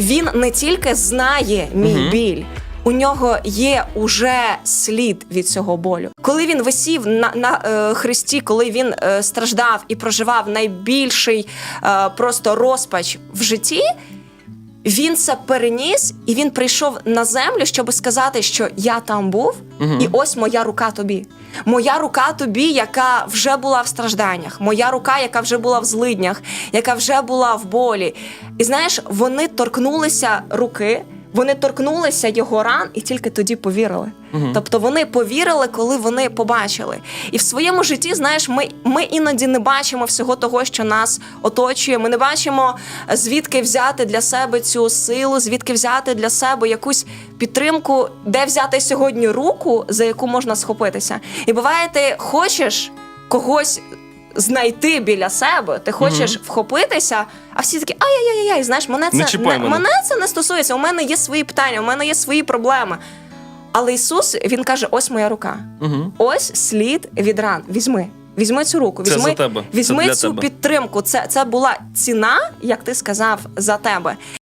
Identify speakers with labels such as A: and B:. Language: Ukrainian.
A: він не тільки знає мій
B: угу.
A: біль. У нього є уже слід від цього болю. Коли він висів на, на е, хресті, коли він е, страждав і проживав найбільший е, просто розпач в житті, він це переніс і він прийшов на землю, щоб сказати, що я там був,
B: угу.
A: і ось моя рука тобі. Моя рука тобі, яка вже була в стражданнях, моя рука, яка вже була в злиднях, яка вже була в болі. І знаєш, вони торкнулися руки. Вони торкнулися його ран і тільки тоді повірили.
B: Мгм.
A: Тобто вони повірили, коли вони побачили. І в своєму житті, знаєш, ми, ми іноді не бачимо всього того, що нас оточує. Ми не бачимо, звідки взяти для себе цю силу, звідки взяти для себе якусь підтримку, де взяти сьогодні руку, за яку можна схопитися. І буває, ти хочеш когось. Знайти біля себе, ти хочеш вхопитися, а всі такі ай-яй-яй-яй, знаєш, мене це
B: Не чіпай мене.
A: мене це не стосується. У мене є свої питання, у мене є свої проблеми. Але Ісус він каже: ось моя рука,
B: Угу.
A: ось слід від ран. Візьми. Візьми цю руку,
B: Це
A: візьми,
B: за тебе. Це
A: візьми
B: для
A: цю
B: тебе.
A: підтримку. Це, це була ціна, як ти сказав, за тебе.